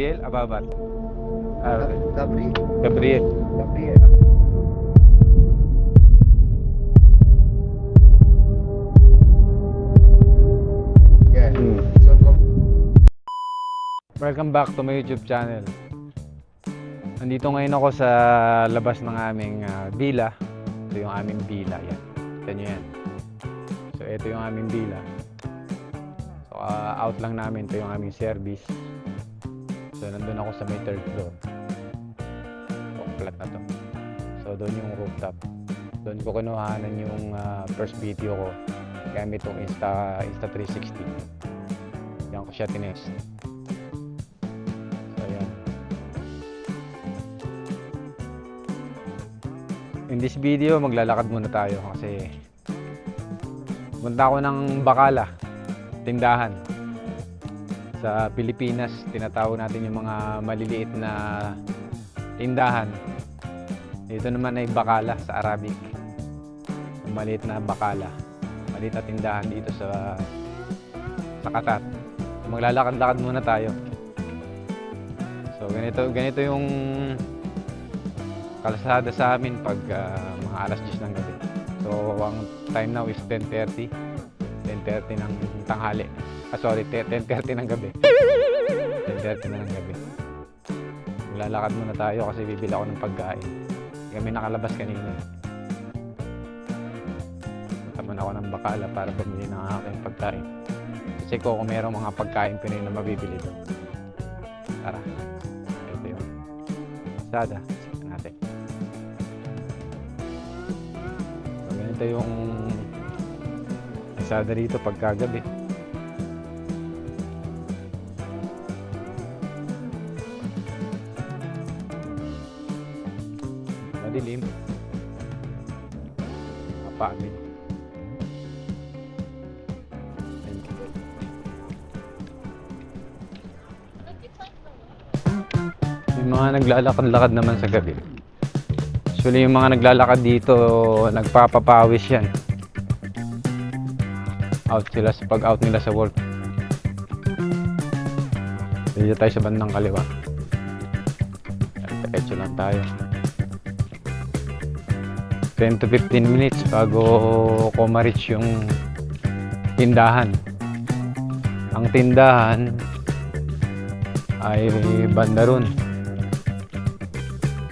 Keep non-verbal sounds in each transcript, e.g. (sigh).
Gabriel Ababat. Ah, Gabriel. Gabriel. Gabriel. Yeah. Hmm. So, com- Welcome back to my YouTube channel. Nandito ngayon ako sa labas ng aming ah, villa. Ito yung aming villa. Yan. Ito nyo yan. So, ito yung aming villa. So, ah, out lang namin. Ito yung aming service. So, nandun ako sa may third floor. So, flat na to. So, doon yung rooftop. Doon ko kinuhanan yung ah, first video ko gamit itong Insta, Insta360. Yan ko siya tinest. So, ayan. In this video, maglalakad muna tayo kasi punta ako ng Bacala, tindahan. Sa Pilipinas, tinatawag natin yung mga maliliit na tindahan. Dito naman ay Bacala sa Arabic. Yung maliit na Bacala. Maliit na tindahan dito sa sa Qatar. Maglalakad-lakad muna tayo. So ganito ganito yung kalsada sa amin pag ah, mga alas 10 ng gabi. So ang time now is 10:30. 10:30 ng tanghali. Ah sorry, 10 10:30 ng gabi. 10:30 na ng gabi. Maglalakad muna tayo kasi bibili ako ng pagkain. Kami nakalabas kanina. Punta muna ako ng Bacala para bumili ng aking pagkain. Kasi ko kung mayroong mga pagkain Pinoy na mabibili doon. Tara. Ito yung sada. Natin. So, ganito yung sada dito pagkagabi. Madilim. Mapagod. Yung mga naglalakad-lakad naman sa gabi. Actually, yung mga naglalakad dito, nagpapapawis yan. Out sila sa pag out nila sa work. Dito tayo sa bandang kaliwa. Diretso lang tayo. 10 to 15 minutes bago ko ma-reach yung tindahan. Ang tindahan ay banda ron.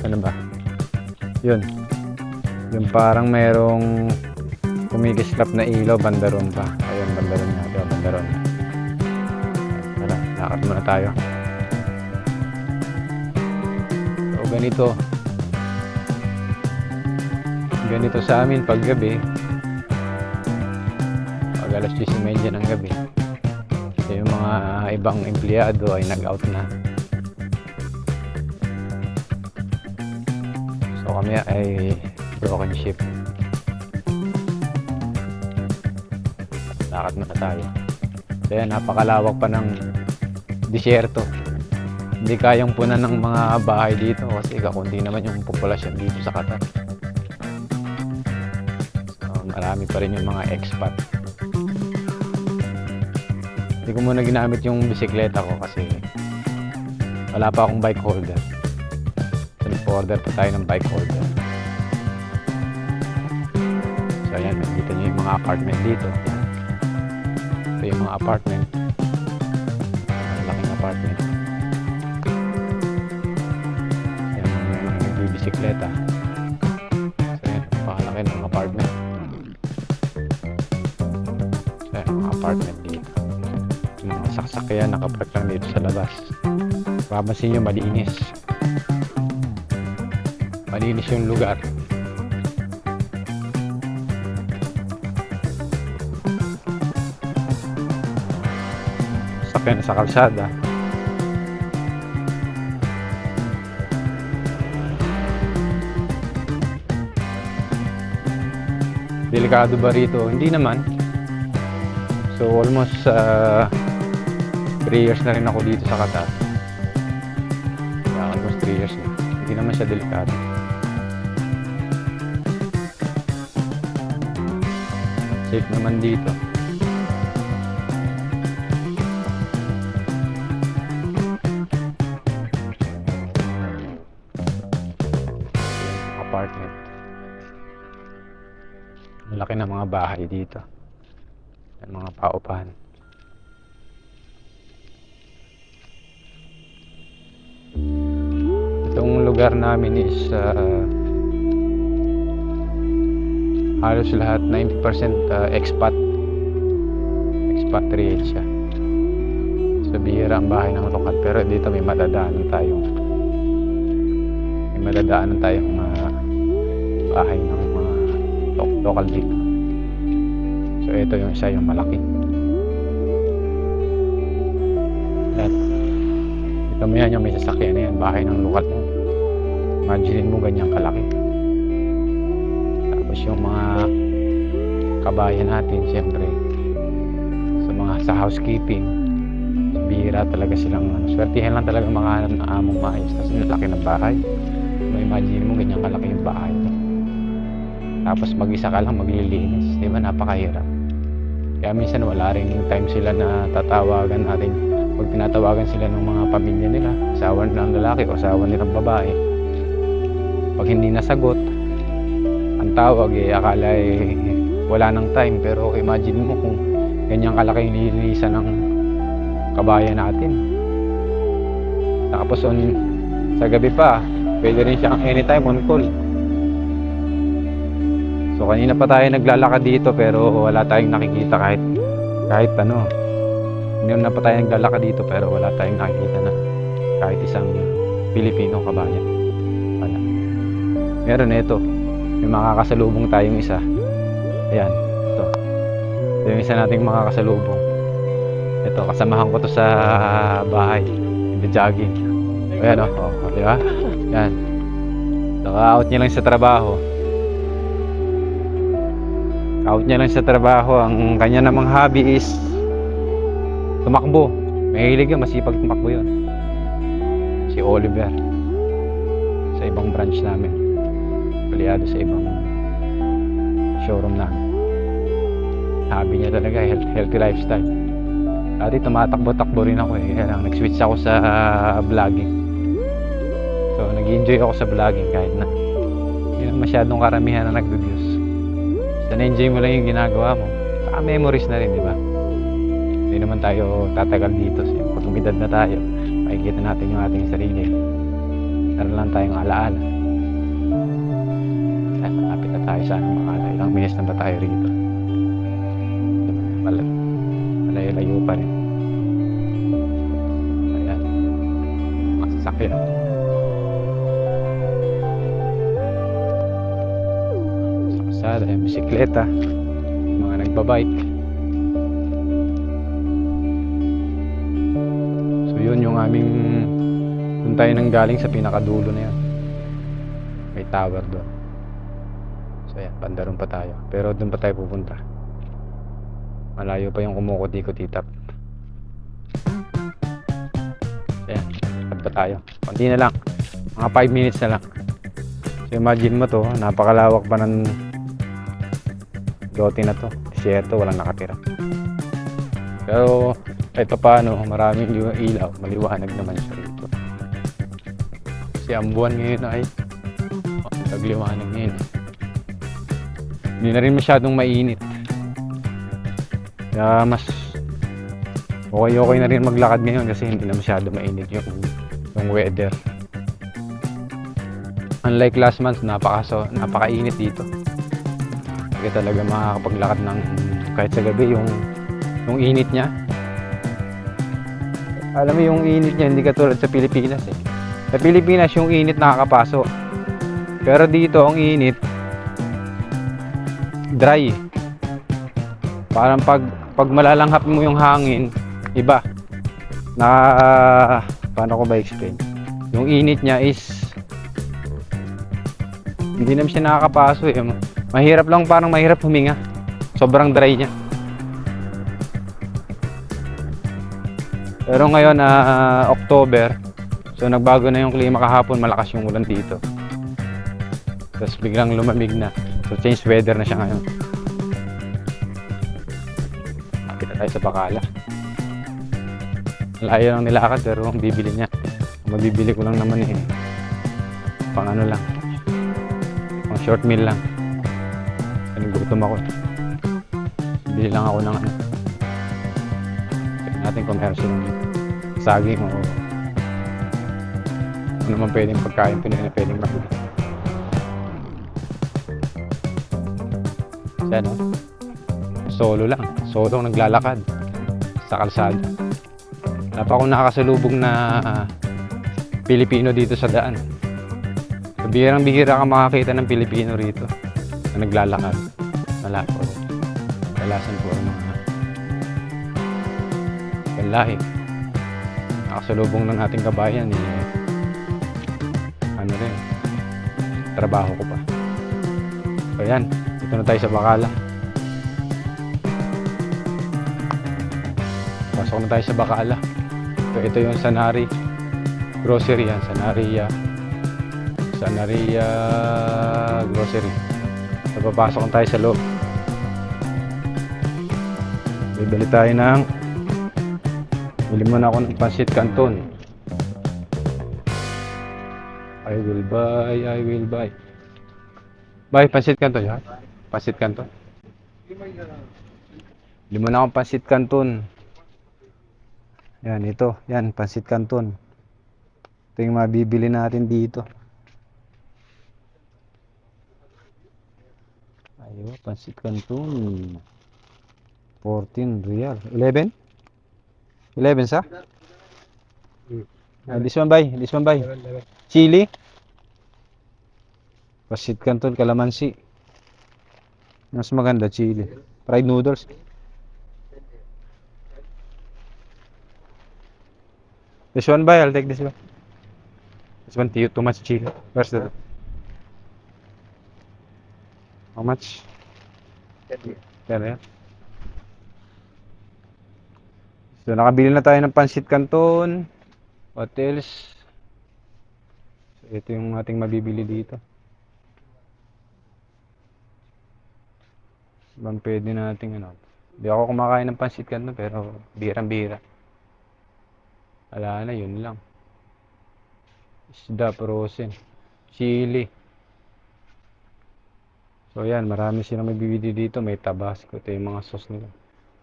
Ano ba? Yun. Yung parang merong kumikislap na ilaw, banda ron pa. Muna tayo. So, ganito. Ganito sa amin pag gabi. Pag alas 10.30 ng gabi. So, yung mga ibang empleyado ay nag-out na. So kami ay broken ship. Lakad muna tayo. Kaya napakalawak pa ng disyerto. Hindi kayang punan ng mga bahay dito kasi kakunti naman yung populasyon dito sa Qatar. So, marami pa rin yung mga expat. Hindi ko muna ginamit yung bisikleta ko kasi wala pa akong bike holder. So, nag-order pa tayo ng bike holder. So, ayan, nakikita nyo yung mga apartment dito. Ito yung mga apartment. Apartment. Ayan, mga, nagbibisikleta. So, ayan, pakalaki ng apartment. So, ayan, mga apartment dito. Yung mga saksakyan nakapark lang dito sa labas. Papansin nyo, malinis. Malinis yung lugar. Sakyan sa kalsada. Delikado ba rito? Hindi naman. So almost 3 years na rin ako dito sa Qatar. Yeah, almost 3 years na. Hindi naman siya delikado. Safe naman dito. Ng mga bahay dito. Yan, mga paupahan. Itong lugar namin is ah, halos lahat 90% ah, expat. Expatriate siya. So bihira ang bahay ng lokal pero dito may madadaanan tayong may madadaanan tayong ah, bahay ng mga lo- lokal dito. So ito yung isa yung malaki. Yan. Ito mo yan yung may sasakyan na yan, bahay ng lokal yan. Imagine mo ganyang kalaki. Tapos yung mga kabayan natin, siyempre, sa mga sa housekeeping, bihira talaga silang, ano, swertihan lang talaga makahanap ng among maayos. Yung laki ng bahay. So, imagine mo ganyang kalaki yung bahay. Tapos mag-isa ka lang maglilinis. Di ba? Napakahirap. Kaya minsan wala rin yung time sila na tatawagan natin. Pag tinatawagan sila ng mga pamilya nila, asawa nilang lalaki o asawa nilang babae. Pag hindi nasagot, ang tawag eh, akala eh, wala nang time. Pero imagine mo kung ganyang kalaking lilinisan ng kabayan natin. Tapos on, sa gabi pa, pwede rin siyang anytime on call. So kanina pa tayo naglalakad dito pero wala tayong nakikita kahit kahit ano. Ngayon na pa tayo naglalakad dito pero wala tayong nakikita na kahit isang Pilipino kabayan. Wala. Meron ito. May makakasalubong tayong isa. Ayan. Ito. Ito yung isa nating makakasalubong. Ito, kasamahan ko to sa bahay. Nag-jogging. Ayan o. Oh. Oh, di ba? Yan. Naka-out niya lang sa trabaho. Out niya lang sa trabaho. Ang kanya namang hobby is tumakbo. Mahilig yun, masipag tumakbo yun. Si Oliver. Sa ibang branch namin. Paliado sa ibang showroom namin. Hobby niya talaga, health, healthy lifestyle. Dati tumatakbo-takbo rin ako eh. Kaya lang, nag-switch ako sa vlogging. So, nag-enjoy ako sa vlogging kahit na hindi na masyadong karamihan na nagdo-views. Na-enjoy mo lang yung ginagawa mo. Saka memories na rin, di ba? Hindi naman tayo tatagal dito. Pag umidad na tayo, makikita natin yung ating sarili. Meron lang tayong alaala. Ay, malapit na tayo sa ano, makala. Ilang minutes na ba tayo rito? Mal malayo-layo pa rin. Ayan. Mga sasakyan. Sa kasada, yung bisikleta. Mga nagbabike. So yun yung aming doon tayo nang galing sa pinakadulo na yun. May tower doon. So yan, bandaron pa tayo. Pero doon pa tayo pupunta. Malayo pa yung kumukuti-kuti tap. Ayan, lakad pa tayo. Konti na lang. Mga 5 minutes na lang. So imagine mo to, napakalawak pa ng lote na to. Desierto, walang nakatira. Pero kahit pa paano, maraming ilaw, maliwanag naman siya rito. Kasi ang buwan ngayon ay nagliwanag ngayon. Hindi na rin masyadong mainit. Kaya mas okay okay na rin maglakad ngayon kasi hindi na masyado mainit yung, yung weather. Unlike last month, napaka, so, napakainit dito. Kaya talaga makakapaglakad ng kahit sa gabi yung yung init niya. Alam mo yung init niya hindi katulad sa Pilipinas eh. Sa Pilipinas yung init nakakapasok. Pero dito ang init dry. Parang pag pag malalanghap mo yung hangin, iba. Na paano ko ba explain? Yung init niya is hindi naman siya nakakapaso eh. Mahirap lang parang mahirap huminga. Sobrang dry niya. Pero ngayon na October, so nagbago na yung klima kahapon, malakas yung ulan dito. Tapos biglang lumamig na. So change weather na siya ngayon. Nakita tayo sa Bacala. Layo lang nilakad pero ang bibili niya. Mabibili ko lang naman eh. Pang ano lang. Pang short meal lang. Nagutom ako. Bili lang ako ng ano. Tignan natin kung meron silang saging o ano naman pwedeng pagkain Pinoy na pwedeng mabili. Siya no? Solo lang. Solo naglalakad sa kalsada. Pa akong nakakasalubong na Pilipino dito sa daan. Bihirang bihira ka makakita ng Pilipino rito na naglalakad. Wala po. Kalasan po ang mga panlahi. Nakasalubong ng ating kabayan eh, ano rin, trabaho ko pa. So yan, dito na tayo sa Bacala. Pasok na tayo sa Bacala. So ito yung Sanari Grocery yan, Sanaria. Sanaria Grocery. So papasok na tayo sa loob. Bibili tayo ng Bili muna ako ng Pansit Canton. I will buy, I will buy. Buy Pansit Canton, yan. Pansit Canton. Bili muna akong Pansit Canton. Yan, ito. Yan, Pansit Canton. Ito yung mabibili natin dito. Ayo, Pansit Canton. 14 real. 11? 11 sa? Ah, this one buy, this one buy. Chili. Pasit Canton, Calamansi. Mas maganda chili. Fried noodles. This one buy, I'll take this one. This one too, too much chili. Where's the How much? Yan yan. So nakabili na tayo ng Pansit Canton. What else? So ito yung ating mabibili dito. Bang pwede nating ano. Hindi ako kumakain ng Pansit Canton pero birang-bira. Wala na, yun lang. Isda, frozen. Chili. So yan, marami silang mabibili dito. May tabasco. Ito yung mga sauce nila.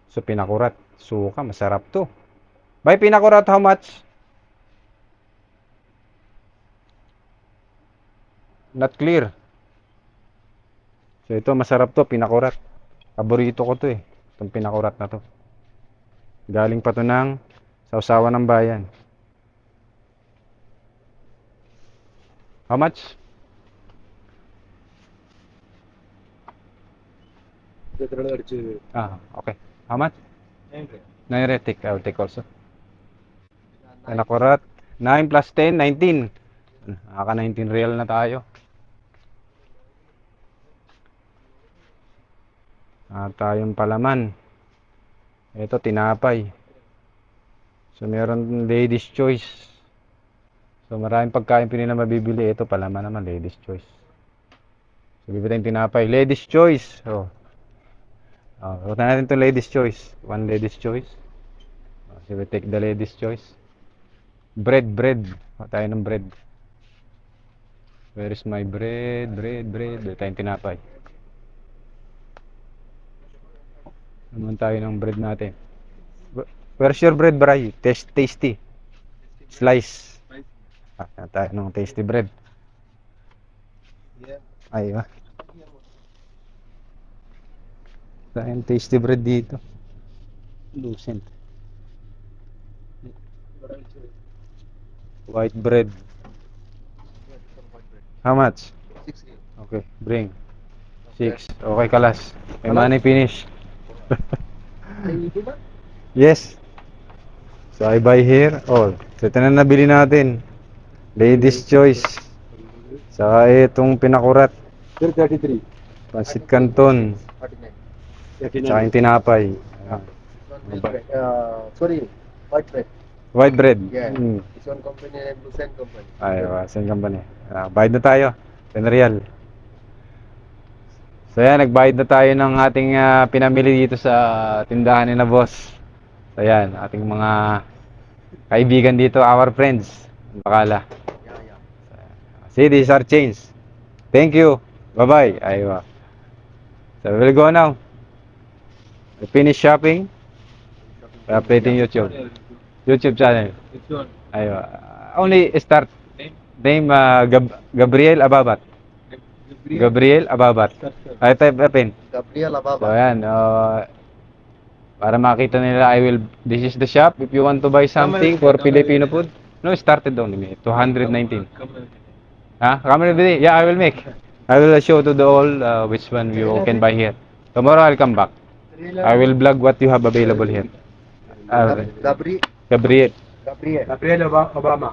So pinakurat. Suka, masarap to. By pinakurat, how much? Not clear. So ito, masarap to, pinakurat. Paborito ko to eh. Itong pinakurat na to. Galing pa to ng sausawan ng bayan. How much? Ah, okay. How much? Naire, take. I take also. Pinakurat. 9 plus 10, 19. Nakaka 19 real na tayo. At tayong palaman. Ito, tinapay. So, meron ladies choice. So, maraming pagkain pinili na mabibili. Ito, palaman naman, ladies choice. So, bibili tinapay. Ladies choice. Oh. Oh, huwag na natin itong ladies choice. One ladies choice. Oh, so, we take the ladies choice. Bread, bread. Huwag tayo ng bread. Where is my bread? Bread, bread. Bili tayong tinapay. Naman tayo ng bread natin. Wh- Where's your bread, Bray? Taste, tasty. Slice. Ah, tayo ng tasty bread. Ayun. Tayong tasty bread dito. Lucent. White bread. How much? Okay, bring. Six. Okay, kalas. May money finish. Yes. So I buy here. Oh, so ito na nabili natin. Ladies choice. Saka itong pinakurat. 33. Pansit Canton. 39. Tsaka yung tinapay. One, uh, sorry, white bread. White bread. Yeah. Mm. This one company name Lucent company. Ay, uh, same company. Ah, bayad na tayo. 10 real. So yan, nagbayad na tayo ng ating ah, pinamili dito sa tindahan ni na boss. So yan, ating mga kaibigan dito, our friends. Bakala. Yeah, yeah. See, these are change. Thank you. Bye-bye. Aywa. So So we'll go now. We finish shopping. We're updating YouTube. YouTube channel. Ayo. Only start. Name uh, Gab- Gabriel Ababat. Gabriel Ababat. Ay, type natin. Gabriel So Ababa. ayan, uh, para makita nila, I will, this is the shop. If you want to buy something for Filipino food, no, started only, may 219. Ha? Camera video? Yeah, I will make. I will show to the all uh, which one you can buy here. Tomorrow I'll come back. I will vlog what you have available here. Uh, Gabri Gabriel. Gabriel. Gabriel Ob- Obama.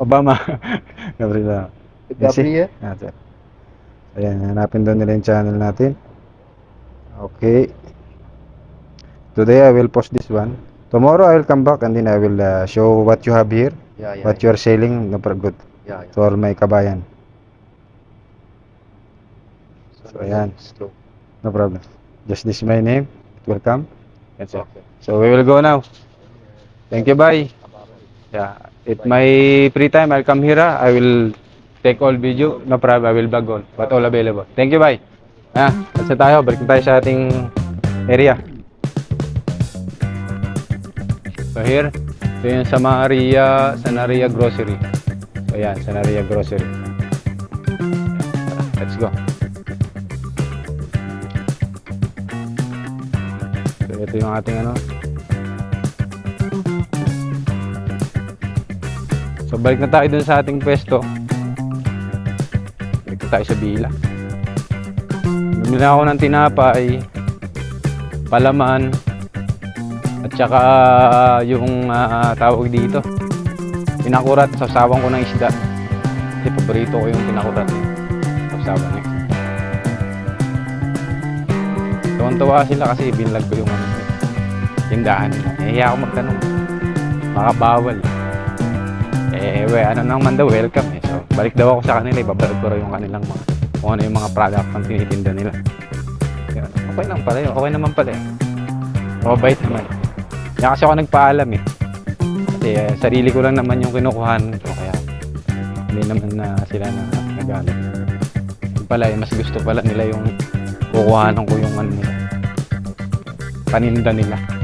Obama. (laughs) Gabriel. Gabriel. Ah, sir. Ayan, hanapin doon nila yung channel natin. Okay. Today I will post this one. Tomorrow I will come back and then I will uh, show what you have here, Yeah, yeah. what you are selling, no problem good. Yeah, yeah. To all my kabayan. So, ayan. Slow. No problem. Just this my name. It will come. That's it. Okay. So we will go now. Thank you, bye. Yeah. If my free time, I'll come here. ah. I will take all video. No problem. I will vlog all. What all available. Thank you, bye. Ah, kasi tayo. Balik tayo sa ating area. So here, ito yung sa Maria, Sanaria Grocery. So yan, Sanaria Grocery. Let's go. Ito yung ating ano. So balik na tayo dun sa ating pwesto. Balik na tayo sa bila. Bumili ako ng tinapay, palaman, at saka yung ah, tawag dito. Pinakurat, sasawan ko ng isda. Kasi paborito ko yung pinakurat eh. Sasawan ng isda. Tuwan-tuwa sila kasi binlag ko yung ano, tindahan nila. Eh, ako magtanong. Makabawal. Eh, we, ano naman daw, welcome eh. So, balik daw ako sa kanila, ibabalog ko rin yung kanilang mga, kung ano yung mga product ang tinitinda nila. Yun. Okay lang pala yun. Okay naman pala eh. Mabait naman. Kaya kasi ako nagpaalam eh. Kasi eh, sarili ko lang naman yung kinukuhan ko. Kaya hindi naman na sila na nagalit. Yun pala eh, mas gusto pala nila yung kukuhanan ko yung ano nila. Paninda nila.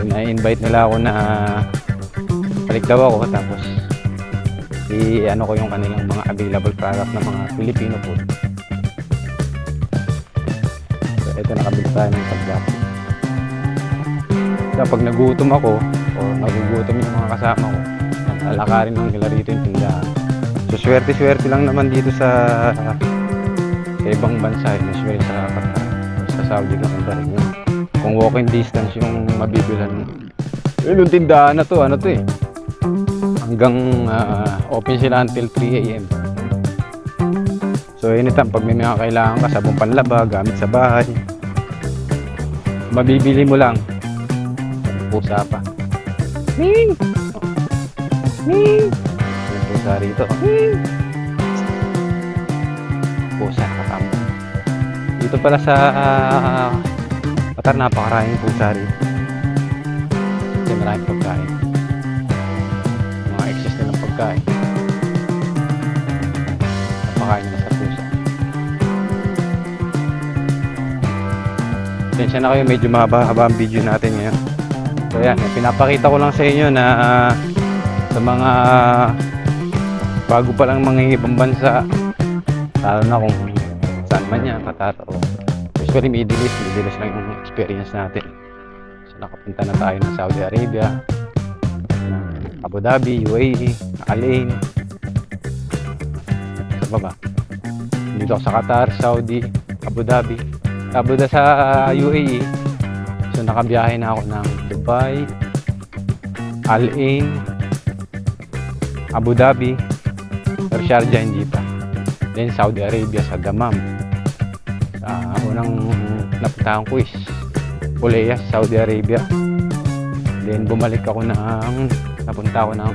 So na-invite nila ako na balik daw ako tapos i ano ko yung kanilang mga available product ng mga Filipino food. So ito nakabili tayo ng pagkain. Kapag nagutom ako o nagugutom yung mga kasama ko, lalakarin lang nila rito yung tindahan. So swerte-swerte lang naman dito sa sa ibang bansa, usually sa Qatar o sa Saudi ka pa rin. Kung walking distance yung mabibilan mo. Yun yung tindahan na to, ano to eh. Hanggang ah, open sila until 3 a.m. So anytime, pag may mga kailangan ka, sabong panlaba, gamit sa bahay, mabibili mo lang. Pusa pa. Ming! Ming! Pusa rito. Ming! Pusa, kasama. Dito pala sa uh, Qatar, napakaraming pusa rito. Kasi maraming pagkain. Mga excess nilang pagkain. Napakain nila sa pusa. Pasensya na kayo, medyo mahaba-haba ang video natin ngayon. So yan, pinapakita ko lang sa inyo na ah, sa mga bago pa lang mga ibang bansa, lalo na kung saan man yan, Qatar o usually Middle East, Middle East lang yung experience natin. So nakapunta na tayo ng Saudi Arabia, ng Abu Dhabi, UAE, Al Ain, sa baba. Dito sa Qatar, Saudi, Abu Dhabi, Abu Dhabi sa UAE. So nakabiyahe na ako ng Dubai, Al Ain, Abu Dhabi, pero Sharjah hindi pa. Then Saudi Arabia sa Dammam. Sa unang napuntahan ko is Puleya, Saudi Arabia. Then bumalik ako ng napunta ako ng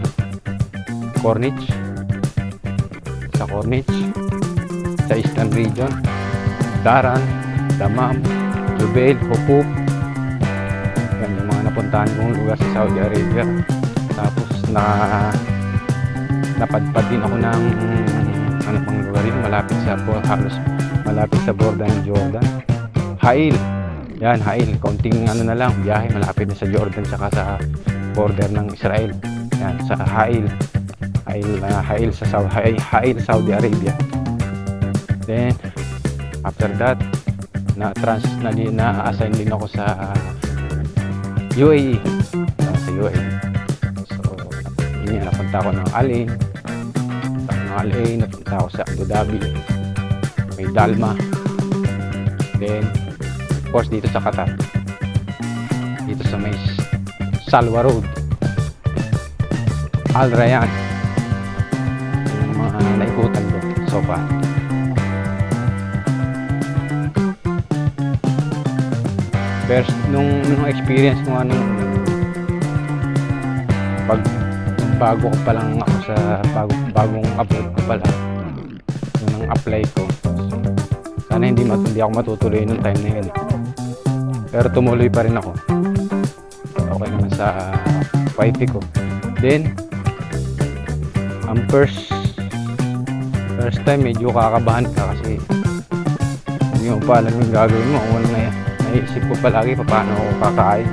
Corniche. Sa Corniche, sa Eastern Region, Daran, Dammam, Jubail, Hukuk. Yan yung mga napuntahan kong lugar sa Saudi Arabia. Tapos na napadpad din ako ng ano, magandang lugar yun. Malapit sa, halos malapit sa border ng Jordan. Hail. Yan, Hail. Kaunting ano na lang, biyahe. Malapit na sa Jordan saka sa border ng Israel. Yan, sa Hail. Hail, uh, Hail sa Saudi, Hail, Hail, Saudi Arabia. Then, after that, na trans na, na assign din ako sa UAE. Ah, sa UAE. So, yun yan, napunta ako ng Al Ain. Napunta ako ng Al Ain, napunta ako sa Abu Dhabi. May Dalma. Then, course, dito sa Qatar. Dito sa may Salwa Road. Al Rayyan. Yung mga naikutan ko so far. First, nung, nung experience mo ano, pag bago ko pa lang ako sa bago, bagong upload ko pala nung nang apply ko sana hindi, mat, hindi ako matutuloy nung time na yun pero tumuloy pa rin ako. Okay naman sa wifey ko. Then ang first first time medyo kakabahan ka kasi hindi mo pa alam yung gagawin mo. Ano na yan. Naisip ko palagi pa paano ako kakain.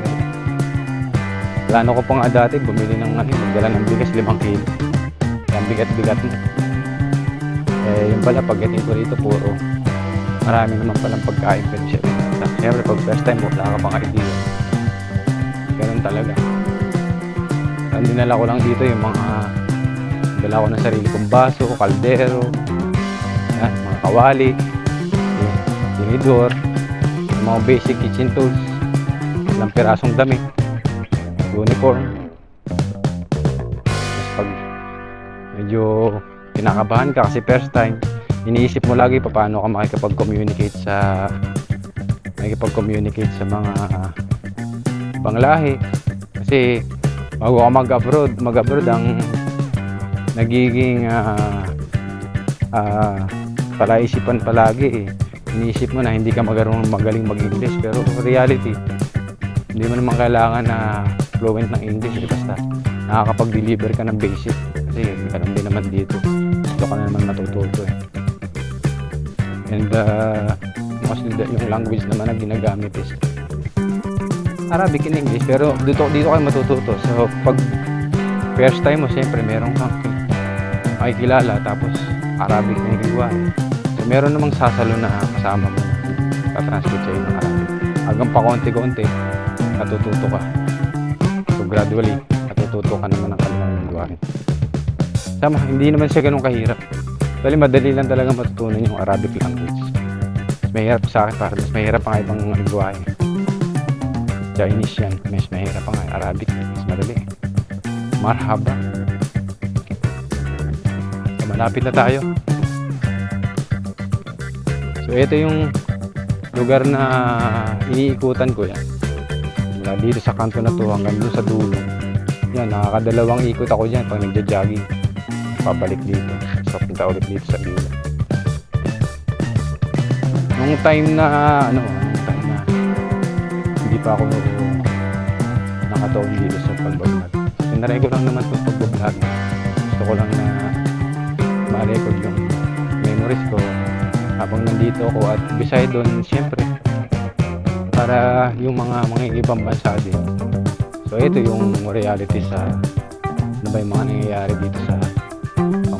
Plano ko pa nga dati bumili ng ano magdala ng bigas limang kilo. Ang bigat-bigat mo eh yung pala pagdating ko rito puro marami naman palang pagkain pero syempre syempre pag first time wala ka pang idea ganun talaga. Ang dinala ko lang dito yung mga dala ko ng sarili kong baso, kaldero yan, mga kawali tinidor mga basic kitchen tools ilang pirasong damit uniform Tapos pag medyo kinakabahan ka kasi first time iniisip mo lagi pa paano ka makikipag-communicate sa makikipag-communicate sa mga panglahi. Kasi bago ka mag-abroad mag-abroad ang nagiging ah ah, palaisipan palagi eh. iniisip mo na hindi ka magaling magaling mag-English pero reality hindi mo naman kailangan na fluent ng English eh, basta nakakapag-deliver ka ng basic. Kasi ganun din naman dito. Dito ka na naman matututo eh. And uh, the- yung language naman na ginagamit is Arabic and English. Pero dito dito kayo matututo. So pag first time mo siyempre meron kang makikilala. Tapos Arabic na yung so meron namang sasalo na kasama mo. Tatranslate sa'yo ng Arabic. Hanggang pa konti-konti natututo ka. So gradually natututo ka naman ng kanilang lingwahe Tama, hindi naman siya ganun kahirap. Actually, madali lang talaga matutunan yung Arabic language. Mahirap sa akin para mas mahirap pa nga ibang lingwahe. Chinese yan, mas mahirap pa nga. Arabic, mas madali. Marhaba. So, malapit na tayo. So, ito yung lugar na iniikutan ko yan. Mula dito sa kanto na to hanggang doon sa dulo. Yan, nakakadalawang ikot ako dyan pag nagja-jogging pabalik dito. So, punta ulit dito sa Bila. Nung time na, ano, nung time na, hindi pa ako nakataon dito sa pagbablog. Pinaray ko lang naman itong pagbablog. Gusto ko lang na ma-record yung memories ko habang nandito ako at beside doon, siyempre, para yung mga mga ibang bansa din. So, ito yung reality sa ano ba yung mga nangyayari dito sa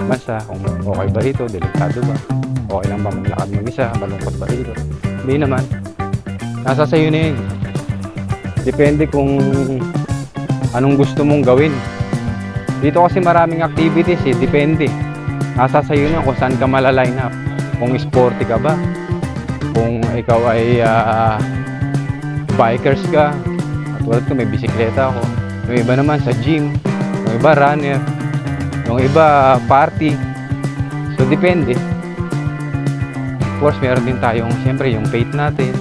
pang bansa, kung okay ba rito, delikado ba, okay lang ba maglakad mag-isa, malungkot ba rito. Hindi naman. Nasa sayo na yun. Depende kung anong gusto mong gawin. Dito kasi maraming activities eh, depende. Nasa sayo na kung saan ka malaline up. Kung sporty ka ba, kung ikaw ay ah, bikers ka, katulad ko may bisikleta ako. Yung iba naman sa gym, yung iba runner, yung iba party. So depende. Of course, meron din tayong siyempre yung faith natin.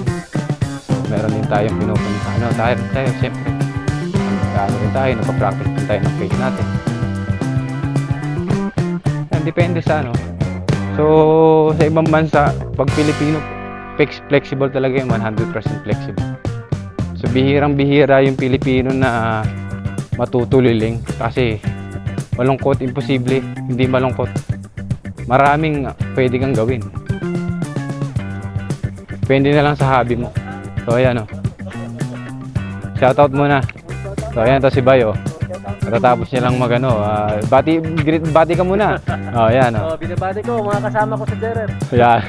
Meron din tayong pinupunta. Ano, tayo, tayo siyempre. Ano rin tayo, nagpa-practice din tayo ng faith natin. Yan, depende sa ano. So, sa ibang bansa, pag Pilipino, flex- flexible talaga yung 100% flexible. So, bihirang-bihira yung Pilipino na matutuliling kasi malungkot, imposible, hindi malungkot. maraming pwede kang gawin. Depende na lang sa hobby mo. So, ayan o. Shoutout muna. So, ayan to si Bayo. Matatapos niya lang magano. ah, bati, greet, bati ka muna. Oh, ayan o. Oh, binabati ko, mga kasama ko sa Jerer. Ayan.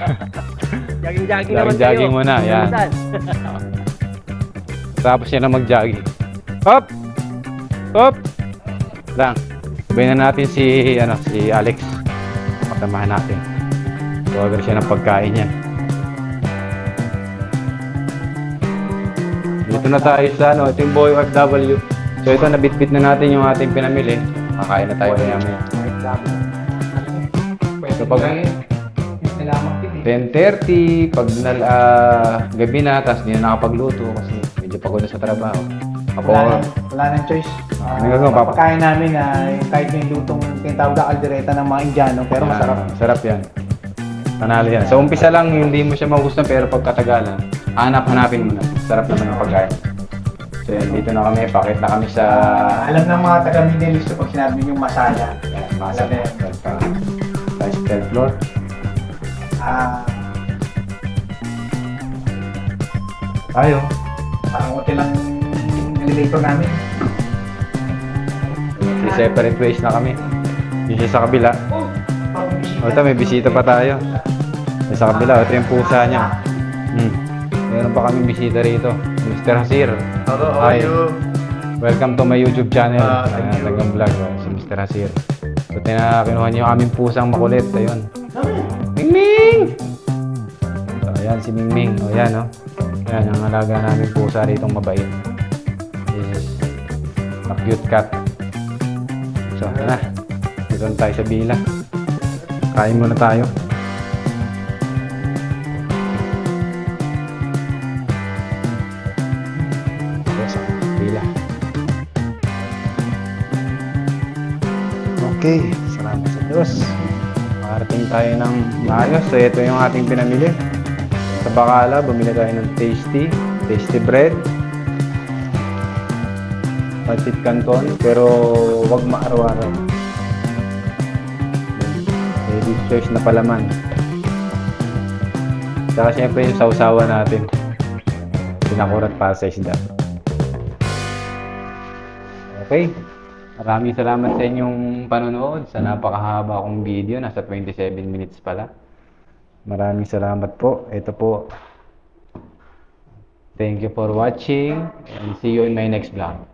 (laughs) Jogging-jogging naman kayo. Jogging-jogging muna, yan. Minsan. Tapos niya lang mag-jogging. Hop! Hop! Lang. Sabihin na natin si, ano, si Alex. Patamahan natin. Order siya ng pagkain niya. Dito na tayo sa, ano, ito yung Boy FW. So ito, nabitbit na natin yung ating pinamili. Kakain na tayo kaya maya. So pag 10.30, pag nal, ah, gabi na, tapos hindi na nakapagluto kasi medyo pagod na sa trabaho. Ako, Wala, nang, wala nang choice. Uh, Ano gagawin, Papa? Pagkain namin na yung kahit yung lutong tinatawag na kaldereta ng mga Indiano, pero masarap. Sarap yan. Panalo yan. So umpisa lang, hindi mo siya magustuhan pero pagkatagalan, hanap-hanapin mo na. Sarap naman ang pagkain. So yan, dito na kami, pakit na kami sa... Ah, alam ng mga taga Middle East pag sinabi yung masaya. Yan, masa Alam na yan. Sa stealth floor. Ah, Tayo. parang hotel lang elevator namin. Si separate ways na kami. Yung siya sa kabila. Oh. O ito, may bisita pa tayo. Yung sa kabila, ito yung pusa niya. Hmm. Meron pa kami bisita rito. Mr. Hasir. Hello, how are you? Welcome to my YouTube channel. Ah, thank Ayan, you. Tagang vlog. oh, Si Mr. Hasir. So, tina, kinuha niyo yung aming pusang makulit. Ayun. Mingming! So, ayan si Mingming. O, yan, oh. Yan, ang alaga namin pusa rito mabait. This is a cute cat. So, ito na. Dito na tayo sa bila. Kain muna tayo. Sa bila. Okay, salamat sa Diyos. Makarating tayo ng maayos. So, ito yung ating pinamili. Sa Bacala, bumili tayo ng tasty, tasty bread. Pancit canton, pero wag maaraw-araw. Ladies choice na palaman. Saka syempre yung sausawa natin. Pinakurat para sa isda. Okay. Maraming salamat sa inyong panonood sa napakahaba kong video. Nasa 27 minutes pala. Maraming salamat po. Ito po. Thank you for watching and see you in my next vlog.